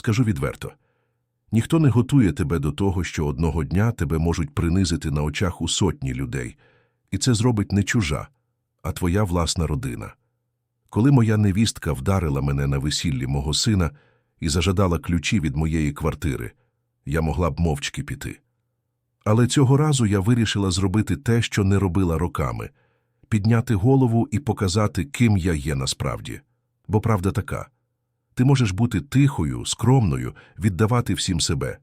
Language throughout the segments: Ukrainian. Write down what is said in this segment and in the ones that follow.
Скажу відверто. Ніхто не готує тебе до того, що одного дня тебе можуть принизити на очах у сотні людей, і це зробить не чужа, а твоя власна родина. Коли моя невістка вдарила мене на весіллі мого сина і зажадала ключі від моєї квартири, я могла б мовчки піти. Але цього разу я вирішила зробити те, що не робила роками – підняти голову і показати, ким я є насправді. Бо правда така. Ти можеш бути тихою, скромною, віддавати всім себе.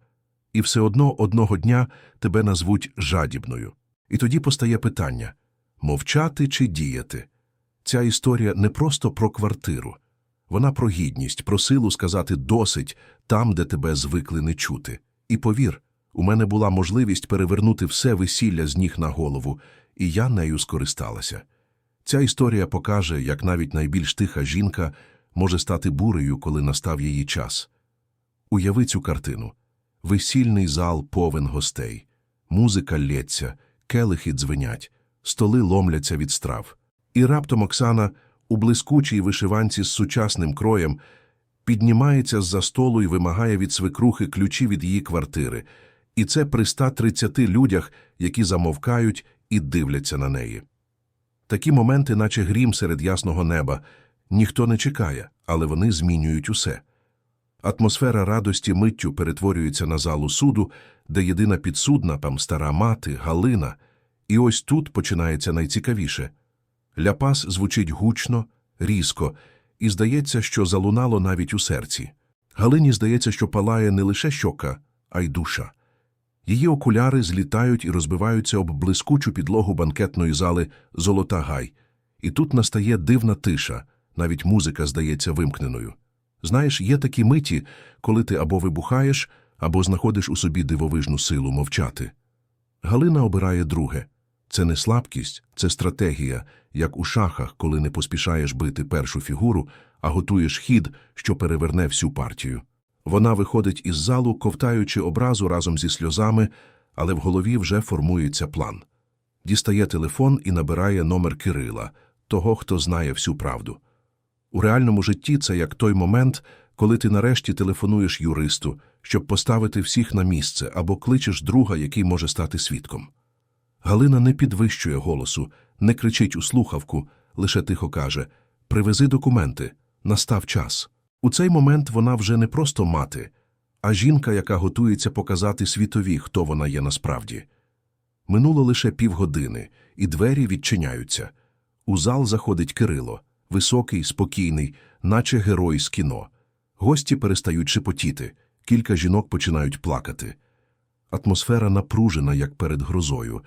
І все одно одного дня тебе назвуть жадібною. І тоді постає питання – мовчати чи діяти? Ця історія не просто про квартиру. Вона про гідність, про силу сказати «досить» там, де тебе звикли не чути. І повір, у мене була можливість перевернути все весілля з ніг на голову, і я нею скористалася. Ця історія покаже, як навіть найбільш тиха жінка може стати бурею, коли настав її час. Уяви цю картину. Весільний зал повен гостей. Музика лється, келихи дзвенять, столи ломляться від страв. І раптом Оксана у блискучій вишиванці з сучасним кроєм піднімається з-за столу і вимагає від свекрухи ключі від її квартири. І це при 130 людях, які замовкають і дивляться на неї. Такі моменти, наче грім серед ясного неба, ніхто не чекає, але вони змінюють усе. Атмосфера радості миттю перетворюється на залу суду, де єдина підсудна, там стара мати, Галина. І ось тут починається найцікавіше. Ляпас звучить гучно, різко, і здається, що залунало навіть у серці. Галині здається, що палає не лише щока, а й душа. Її окуляри злітають і розбиваються об блискучу підлогу банкетної зали «Золота гай». І тут настає дивна тиша, навіть музика здається вимкненою. Знаєш, є такі миті, коли ти або вибухаєш, або знаходиш у собі дивовижну силу мовчати. Галина обирає друге. Це не слабкість, це стратегія, як у шахах, коли не поспішаєш бити першу фігуру, а готуєш хід, що переверне всю партію. Вона виходить із залу, ковтаючи образу разом зі сльозами, але в голові вже формується план. Дістає телефон і набирає номер Кирила, того, хто знає всю правду. У реальному житті це як той момент, коли ти нарешті телефонуєш юристу, щоб поставити всіх на місце, або кличеш друга, який може стати свідком. Галина не підвищує голосу, не кричить у слухавку, лише тихо каже «Привези документи, настав час». У цей момент вона вже не просто мати, а жінка, яка готується показати світові, хто вона є насправді. Минуло лише півгодини, і двері відчиняються. У зал заходить Кирило, високий, спокійний, наче герой з кіно. Гості перестають шепотіти, кілька жінок починають плакати. Атмосфера напружена, як перед грозою.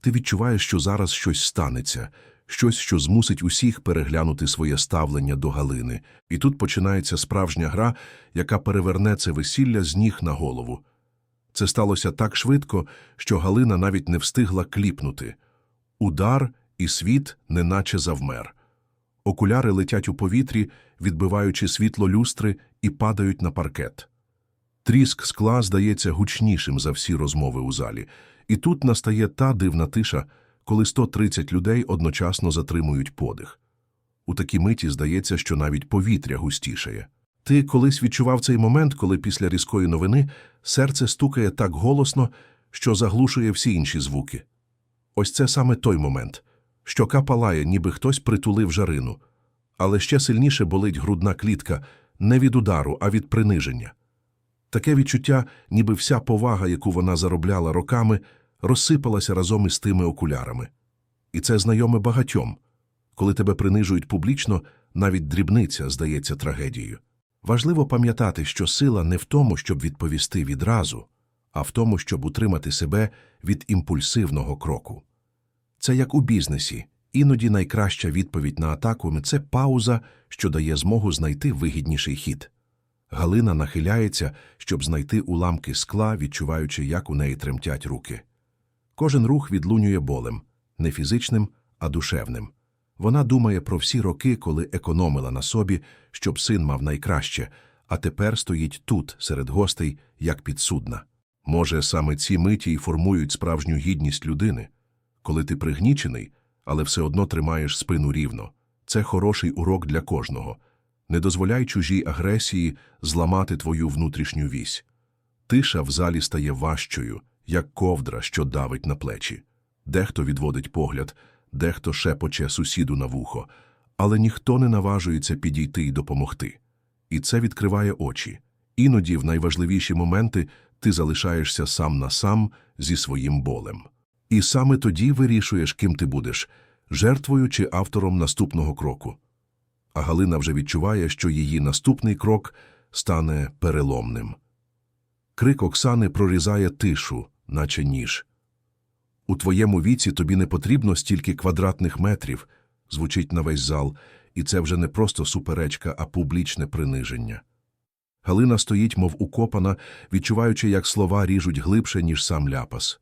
Ти відчуваєш, що зараз щось станеться, щось, що змусить усіх переглянути своє ставлення до Галини. І тут починається справжня гра, яка переверне це весілля з ніг на голову. Це сталося так швидко, що Галина навіть не встигла кліпнути. Удар і світ неначе завмер. Окуляри летять у повітрі, відбиваючи світло люстри, і падають на паркет. Тріск скла здається гучнішим за всі розмови у залі. І тут настає та дивна тиша, коли 130 людей одночасно затримують подих. У такій миті здається, що навіть повітря густішає. Ти колись відчував цей момент, коли після різкої новини серце стукає так голосно, що заглушує всі інші звуки. Ось це саме той момент. Щока палає, ніби хтось притулив жарину. Але ще сильніше болить грудна клітка не від удару, а від приниження. Таке відчуття, ніби вся повага, яку вона заробляла роками, розсипалася разом із тими окулярами. І це знайоме багатьом. Коли тебе принижують публічно, навіть дрібниця здається трагедією. Важливо пам'ятати, що сила не в тому, щоб відповісти відразу, а в тому, щоб утримати себе від імпульсивного кроку. Це як у бізнесі. Іноді найкраща відповідь на атаку – це пауза, що дає змогу знайти вигідніший хід. Галина нахиляється, щоб знайти уламки скла, відчуваючи, як у неї тремтять руки. Кожен рух відлунює болем, не фізичним, а душевним. Вона думає про всі роки, коли економила на собі, щоб син мав найкраще, а тепер стоїть тут, серед гостей, як підсудна. Може, саме ці миті й формують справжню гідність людини. Коли ти пригнічений, але все одно тримаєш спину рівно. Це хороший урок для кожного. Не дозволяй чужій агресії зламати твою внутрішню вісь. Тиша в залі стає важчою, як ковдра, що давить на плечі. Дехто відводить погляд, дехто шепоче сусіду на вухо, але ніхто не наважується підійти і допомогти. І це відкриває очі. Іноді, в найважливіші моменти, ти залишаєшся сам на сам зі своїм болем. І саме тоді вирішуєш, ким ти будеш жертвою чи автором наступного кроку. А Галина вже відчуває, що її наступний крок стане переломним. Крик Оксани прорізає тишу, наче ніж. У твоєму віці тобі не потрібно стільки квадратних метрів, звучить на весь зал, і це вже не просто суперечка, а публічне приниження. Галина стоїть, мов укопана, відчуваючи, як слова ріжуть глибше, ніж сам ляпас.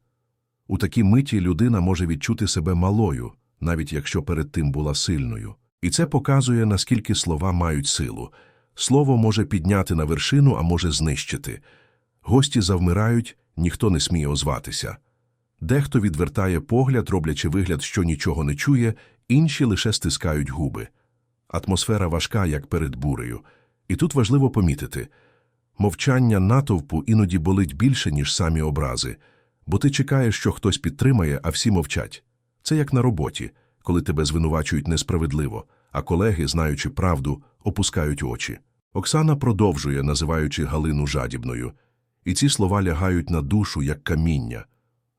У такій миті людина може відчути себе малою, навіть якщо перед тим була сильною. І це показує, наскільки слова мають силу. Слово може підняти на вершину, а може знищити. Гості завмирають, ніхто не сміє озватися. Дехто відвертає погляд, роблячи вигляд, що нічого не чує, інші лише стискають губи. Атмосфера важка, як перед бурею. І тут важливо помітити мовчання натовпу іноді болить більше, ніж самі образи, бо ти чекаєш, що хтось підтримає, а всі мовчать. Це як на роботі, коли тебе звинувачують несправедливо, а колеги, знаючи правду, опускають очі. Оксана продовжує, називаючи Галину жадібною, і ці слова лягають на душу, як каміння.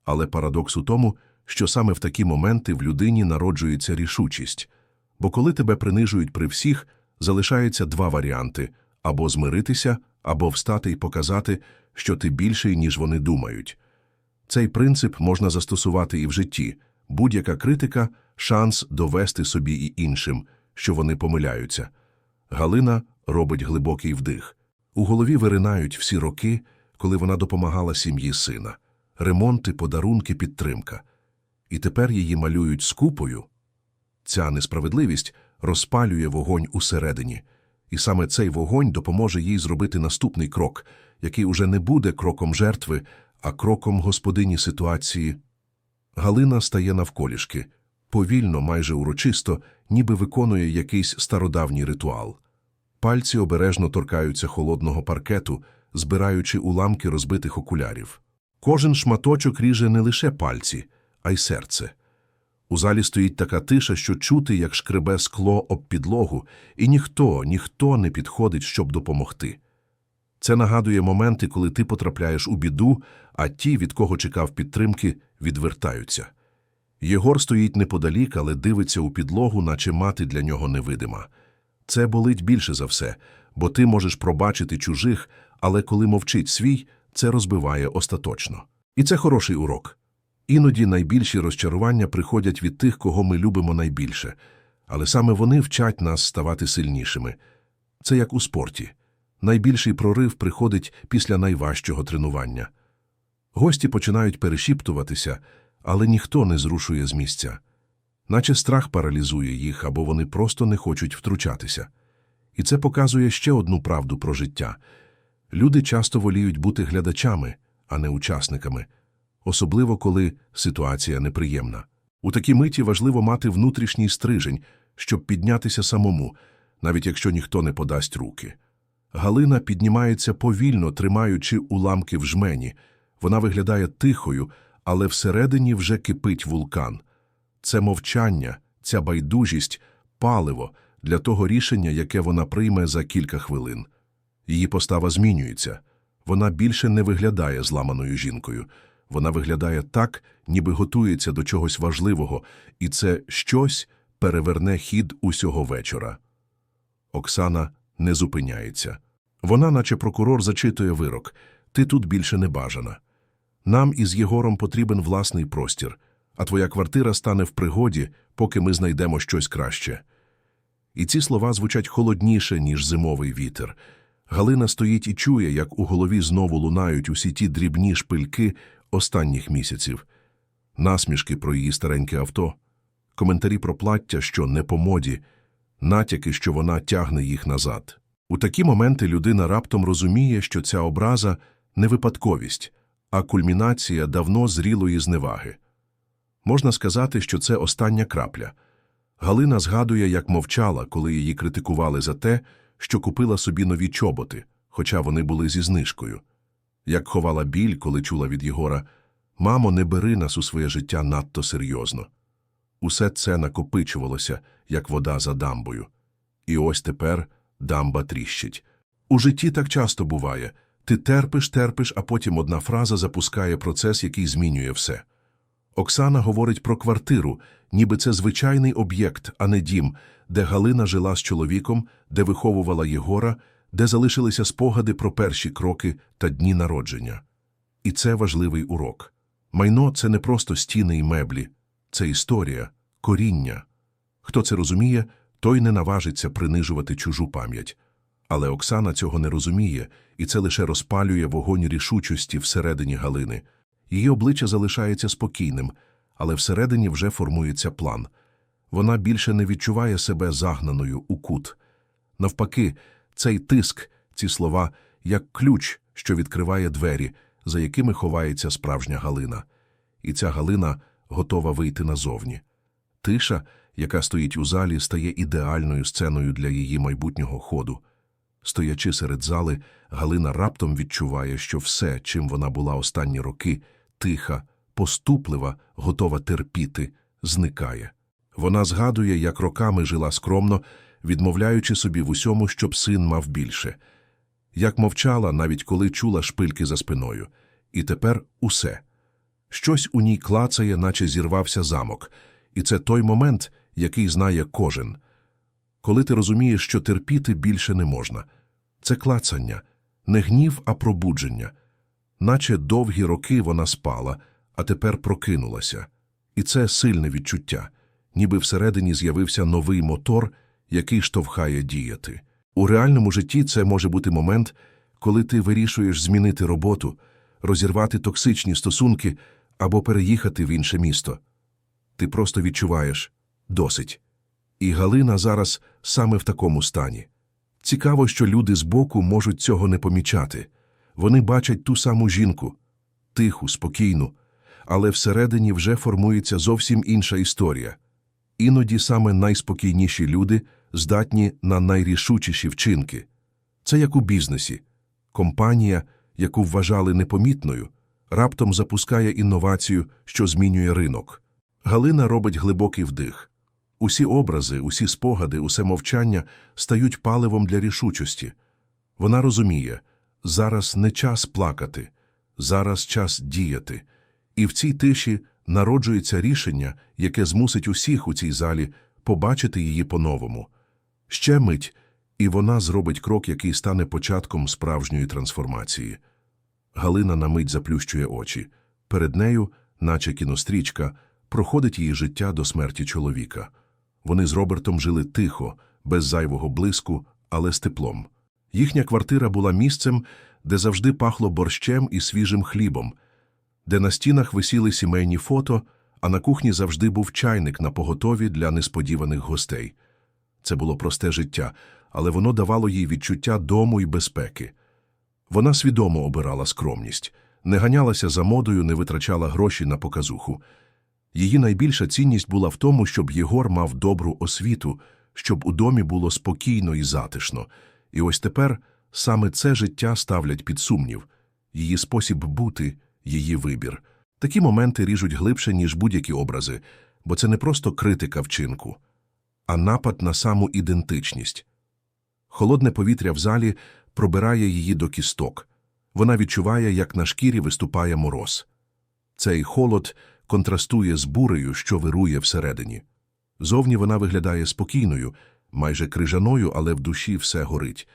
Але парадокс у тому, що саме в такі моменти в людині народжується рішучість. Бо коли тебе принижують при всіх, залишається два варіанти або змиритися, або встати і показати, що ти більший, ніж вони думають. Цей принцип можна застосувати і в житті. Будь-яка критика шанс довести собі і іншим, що вони помиляються. Галина робить глибокий вдих. У голові виринають всі роки, коли вона допомагала сім'ї сина, ремонти, подарунки, підтримка. І тепер її малюють скупою. Ця несправедливість розпалює вогонь усередині, і саме цей вогонь допоможе їй зробити наступний крок, який уже не буде кроком жертви, а кроком господині ситуації. Галина стає навколішки, повільно, майже урочисто, ніби виконує якийсь стародавній ритуал. Пальці обережно торкаються холодного паркету, збираючи уламки розбитих окулярів. Кожен шматочок ріже не лише пальці, а й серце. У залі стоїть така тиша, що чути, як шкребе скло об підлогу, і ніхто, ніхто не підходить, щоб допомогти. Це нагадує моменти, коли ти потрапляєш у біду, а ті, від кого чекав підтримки, відвертаються. Єгор стоїть неподалік, але дивиться у підлогу, наче мати для нього невидима. Це болить більше за все, бо ти можеш пробачити чужих, але коли мовчить свій, це розбиває остаточно. І це хороший урок. Іноді найбільші розчарування приходять від тих, кого ми любимо найбільше, але саме вони вчать нас ставати сильнішими. Це як у спорті. Найбільший прорив приходить після найважчого тренування. Гості починають перешіптуватися, але ніхто не зрушує з місця. Наче страх паралізує їх, або вони просто не хочуть втручатися. І це показує ще одну правду про життя. Люди часто воліють бути глядачами, а не учасниками особливо коли ситуація неприємна. У такій миті важливо мати внутрішній стрижень, щоб піднятися самому, навіть якщо ніхто не подасть руки. Галина піднімається повільно, тримаючи уламки в жмені. Вона виглядає тихою, але всередині вже кипить вулкан. Це мовчання, ця байдужість, паливо для того рішення, яке вона прийме за кілька хвилин. Її постава змінюється. Вона більше не виглядає зламаною жінкою. Вона виглядає так, ніби готується до чогось важливого, і це щось переверне хід усього вечора. Оксана не зупиняється. Вона, наче прокурор, зачитує вирок ти тут більше не бажана. Нам із Єгором потрібен власний простір, а твоя квартира стане в пригоді, поки ми знайдемо щось краще. І ці слова звучать холодніше, ніж зимовий вітер. Галина стоїть і чує, як у голові знову лунають усі ті дрібні шпильки, останніх місяців, насмішки про її стареньке авто, коментарі про плаття, що не по моді, натяки, що вона тягне їх назад. У такі моменти людина раптом розуміє, що ця образа не випадковість, а кульмінація давно зрілої зневаги. Можна сказати, що це остання крапля. Галина згадує, як мовчала, коли її критикували за те, що купила собі нові чоботи, хоча вони були зі знижкою. Як ховала біль, коли чула від Єгора Мамо, не бери нас у своє життя надто серйозно. Усе це накопичувалося, як вода за дамбою. І ось тепер дамба тріщить. У житті так часто буває. Ти терпиш, терпиш, а потім одна фраза запускає процес, який змінює все. Оксана говорить про квартиру, ніби це звичайний об'єкт, а не дім, де Галина жила з чоловіком, де виховувала Єгора, де залишилися спогади про перші кроки та дні народження. І це важливий урок. Майно – це не просто стіни і меблі, це історія, коріння. Хто це розуміє, той не наважиться принижувати чужу пам'ять. Але Оксана цього не розуміє, і це лише розпалює вогонь рішучості всередині Галини. Її обличчя залишається спокійним, але всередині вже формується план. Вона більше не відчуває себе загнаною у кут. Навпаки, цей тиск, ці слова, як ключ, що відкриває двері, за якими ховається справжня Галина. І ця Галина готова вийти назовні. Тиша, яка стоїть у залі, стає ідеальною сценою для її майбутнього ходу. Стоячи серед зали, Галина раптом відчуває, що все, чим вона була останні роки, тиха, поступлива, готова терпіти, зникає. Вона згадує, як роками жила скромно, відмовляючи собі в усьому, щоб син мав більше. Як мовчала, навіть коли чула шпильки за спиною. І тепер усе. Щось у ній клацає, наче зірвався замок. І це той момент, який знає кожен. Коли ти розумієш, що терпіти більше не можна. Це клацання, не гнів, а пробудження. Наче довгі роки вона спала, а тепер прокинулася. І це сильне відчуття, ніби всередині з'явився новий мотор, який штовхає діяти. У реальному житті це може бути момент, коли ти вирішуєш змінити роботу, розірвати токсичні стосунки або переїхати в інше місто. Ти просто відчуваєш досить. І Галина зараз саме в такому стані. Цікаво, що люди збоку можуть цього не помічати. Вони бачать ту саму жінку, тиху, спокійну, але всередині вже формується зовсім інша історія. Іноді саме найспокійніші люди здатні на найрішучіші вчинки. Це як у бізнесі. Компанія, яку вважали непомітною, раптом запускає інновацію, що змінює ринок. Галина робить глибокий вдих. Усі образи, усі спогади, усе мовчання стають паливом для рішучості. Вона розуміє, зараз не час плакати, зараз час діяти. І в цій тиші народжується рішення, яке змусить усіх у цій залі побачити її по-новому. Ще мить, і вона зробить крок, який стане початком справжньої трансформації. Галина на мить заплющує очі. Перед нею, наче кінострічка, проходить її життя до смерті чоловіка. Вони з Робертом жили тихо, без зайвого блиску, але з теплом. Їхня квартира була місцем, де завжди пахло борщем і свіжим хлібом, де на стінах висіли сімейні фото, а на кухні завжди був чайник на поготові для несподіваних гостей. Це було просте життя, але воно давало їй відчуття дому і безпеки. Вона свідомо обирала скромність, не ганялася за модою, не витрачала гроші на показуху. Її найбільша цінність була в тому, щоб Єгор мав добру освіту, щоб у домі було спокійно і затишно. І ось тепер саме це життя ставлять під сумнів, її спосіб бути, її вибір. Такі моменти ріжуть глибше, ніж будь-які образи, бо це не просто критика вчинку, а напад на саму ідентичність. Холодне повітря в залі пробирає її до кісток. Вона відчуває, як на шкірі виступає мороз. Цей холод контрастує з бурею, що вирує всередині. Зовні вона виглядає спокійною, майже крижаною, але в душі все горить.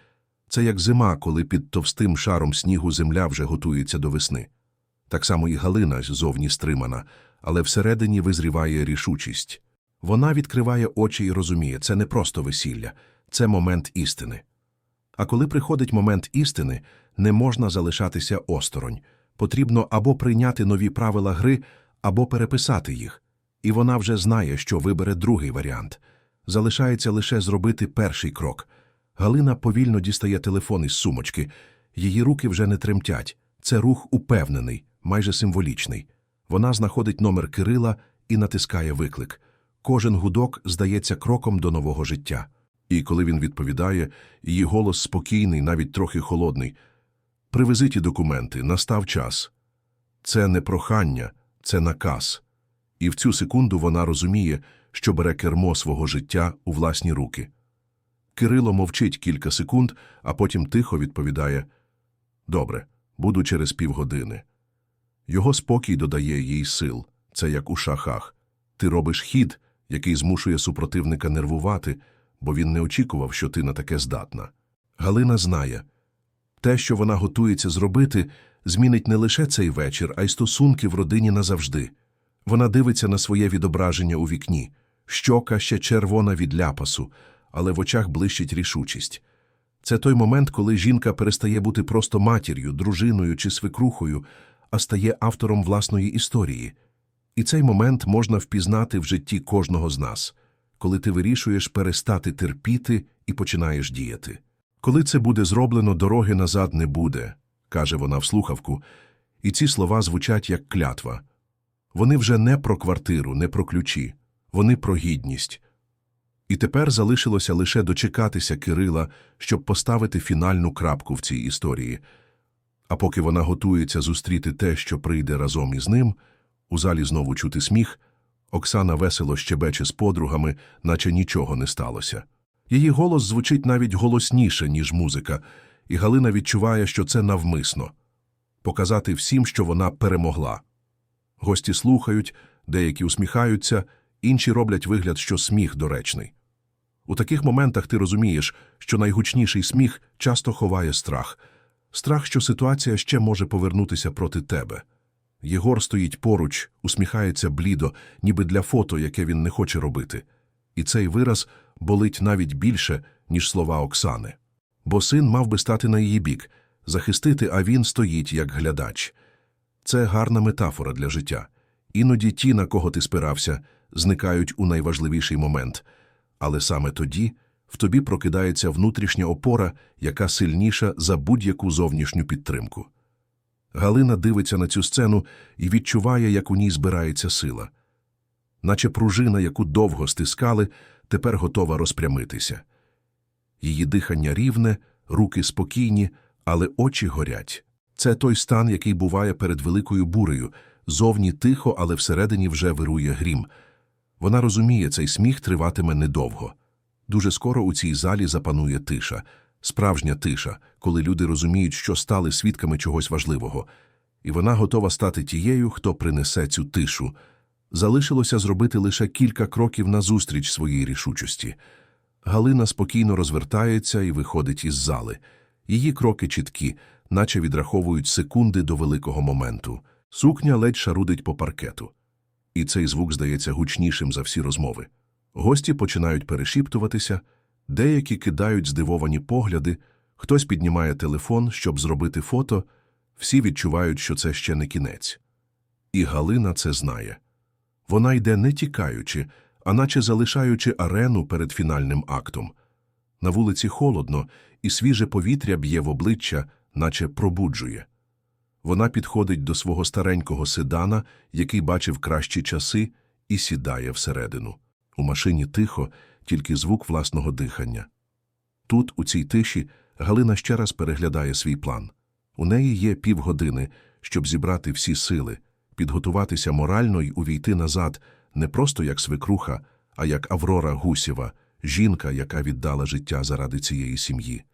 Це як зима, коли під товстим шаром снігу земля вже готується до весни. Так само і Галина зовні стримана, але всередині визріває рішучість. Вона відкриває очі і розуміє, це не просто весілля, це момент істини. А коли приходить момент істини, не можна залишатися осторонь. Потрібно або прийняти нові правила гри, або переписати їх. І вона вже знає, що вибере другий варіант. Залишається лише зробити перший крок. Галина повільно дістає телефон із сумочки. Її руки вже не тремтять. Це рух упевнений, майже символічний. Вона знаходить номер Кирила і натискає виклик. Кожен гудок здається кроком до нового життя. І коли він відповідає, її голос спокійний, навіть трохи холодний. Привези ті документи, настав час. Це не прохання, це наказ. І в цю секунду вона розуміє, що бере кермо свого життя у власні руки. Кирило мовчить кілька секунд, а потім тихо відповідає Добре, буду через півгодини. Його спокій додає їй сил. Це як у шахах. Ти робиш хід, який змушує супротивника нервувати, бо він не очікував, що ти на таке здатна. Галина знає. Те, що вона готується зробити, змінить не лише цей вечір, а й стосунки в родині назавжди. Вона дивиться на своє відображення у вікні. Щока ще червона від ляпасу, але в очах блищить рішучість. Це той момент, коли жінка перестає бути просто матір'ю, дружиною чи свекрухою, а стає автором власної історії. І цей момент можна впізнати в житті кожного з нас, коли ти вирішуєш перестати терпіти і починаєш діяти. Коли це буде зроблено, дороги назад не буде, каже вона в слухавку, і ці слова звучать як клятва. Вони вже не про квартиру, не про ключі, вони про гідність. І тепер залишилося лише дочекатися Кирила, щоб поставити фінальну крапку в цій історії. А поки вона готується зустріти те, що прийде разом із ним, у залі знову чути сміх, Оксана весело щебече з подругами, наче нічого не сталося. Її голос звучить навіть голосніше, ніж музика, і Галина відчуває, що це навмисно показати всім, що вона перемогла. Гості слухають, деякі усміхаються, інші роблять вигляд, що сміх доречний. У таких моментах ти розумієш, що найгучніший сміх часто ховає страх. Страх, що ситуація ще може повернутися проти тебе. Єгор стоїть поруч, усміхається блідо, ніби для фото, яке він не хоче робити. І цей вираз болить навіть більше, ніж слова Оксани. Бо син мав би стати на її бік, захистити, а він стоїть як глядач. Це гарна метафора для життя. Іноді ті, на кого ти спирався, зникають у найважливіший момент. Але саме тоді в тобі прокидається внутрішня опора, яка сильніша за будь-яку зовнішню підтримку. Галина дивиться на цю сцену і відчуває, як у ній збирається сила. Наче пружина, яку довго стискали, тепер готова розпрямитися. Її дихання рівне, руки спокійні, але очі горять. Це той стан, який буває перед великою бурею, зовні тихо, але всередині вже вирує грім. Вона розуміє, цей сміх триватиме недовго. Дуже скоро у цій залі запанує тиша, справжня тиша, коли люди розуміють, що стали свідками чогось важливого, і вона готова стати тією, хто принесе цю тишу. Залишилося зробити лише кілька кроків назустріч своїй рішучості. Галина спокійно розвертається і виходить із зали. Її кроки чіткі, наче відраховують секунди до великого моменту. Сукня ледь шарудить по паркету. І цей звук здається гучнішим за всі розмови. Гості починають перешіптуватися, деякі кидають здивовані погляди, хтось піднімає телефон, щоб зробити фото, всі відчувають, що це ще не кінець. І Галина це знає. Вона йде не тікаючи, а наче залишаючи арену перед фінальним актом. На вулиці холодно, і свіже повітря б'є в обличчя, наче пробуджує. Вона підходить до свого старенького седана, який бачив кращі часи, і сідає всередину. У машині тихо, тільки звук власного дихання. Тут, у цій тиші, Галина ще раз переглядає свій план. У неї є півгодини, щоб зібрати всі сили, підготуватися морально й увійти назад не просто як свекруха, а як Аврора Гусєва, жінка, яка віддала життя заради цієї сім'ї.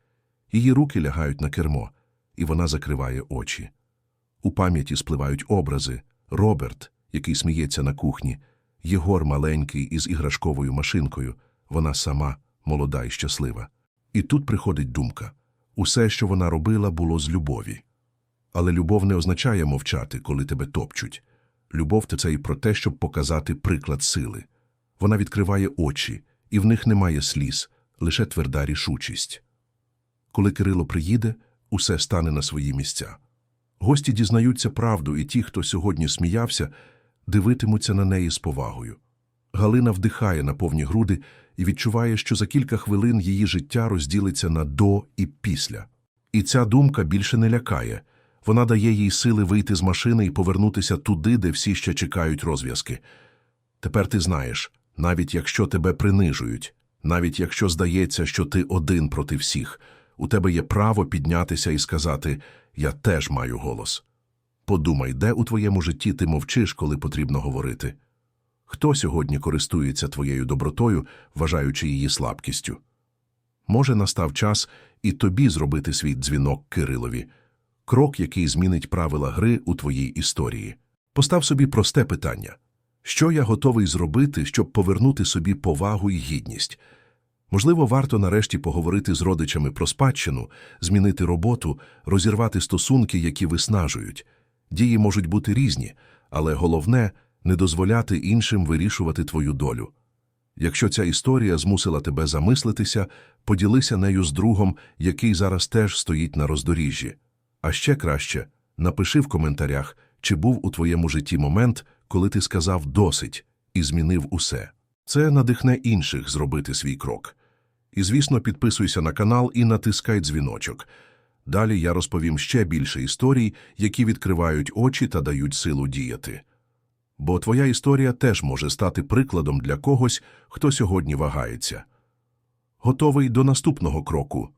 Її руки лягають на кермо, і вона закриває очі. У пам'яті спливають образи Роберт, який сміється на кухні, Єгор маленький із іграшковою машинкою, вона сама, молода і щаслива. І тут приходить думка усе, що вона робила, було з любові. Але любов не означає мовчати, коли тебе топчуть. Любов це і про те, щоб показати приклад сили. Вона відкриває очі, і в них немає сліз, лише тверда рішучість. Коли Кирило приїде, усе стане на свої місця. Гості дізнаються правду, і ті, хто сьогодні сміявся, дивитимуться на неї з повагою. Галина вдихає на повні груди і відчуває, що за кілька хвилин її життя розділиться на до і після. І ця думка більше не лякає. Вона дає їй сили вийти з машини і повернутися туди, де всі ще чекають розв'язки. Тепер ти знаєш, навіть якщо тебе принижують, Навіть якщо здається, що ти один проти всіх, у тебе є право піднятися і сказати «Я теж маю голос». Подумай, де у твоєму житті ти мовчиш, коли потрібно говорити? Хто сьогодні користується твоєю добротою, вважаючи її слабкістю? Може, настав час і тобі зробити свій дзвінок Кирилові, крок, який змінить правила гри у твоїй історії. Постав собі просте питання. Що я готовий зробити, щоб повернути собі повагу і гідність? Можливо, варто нарешті поговорити з родичами про спадщину, змінити роботу, розірвати стосунки, які виснажують. Дії можуть бути різні, але головне – не дозволяти іншим вирішувати твою долю. Якщо ця історія змусила тебе замислитися, поділися нею з другом, який зараз теж стоїть на роздоріжжі. А ще краще – напиши в коментарях, чи був у твоєму житті момент, коли ти сказав «досить» і змінив усе. Це надихне інших зробити свій крок. І, звісно, підписуйся на канал і натискай дзвіночок. Далі я розповім ще більше історій, які відкривають очі та дають силу діяти. Бо твоя історія теж може стати прикладом для когось, хто сьогодні вагається. Готовий до наступного кроку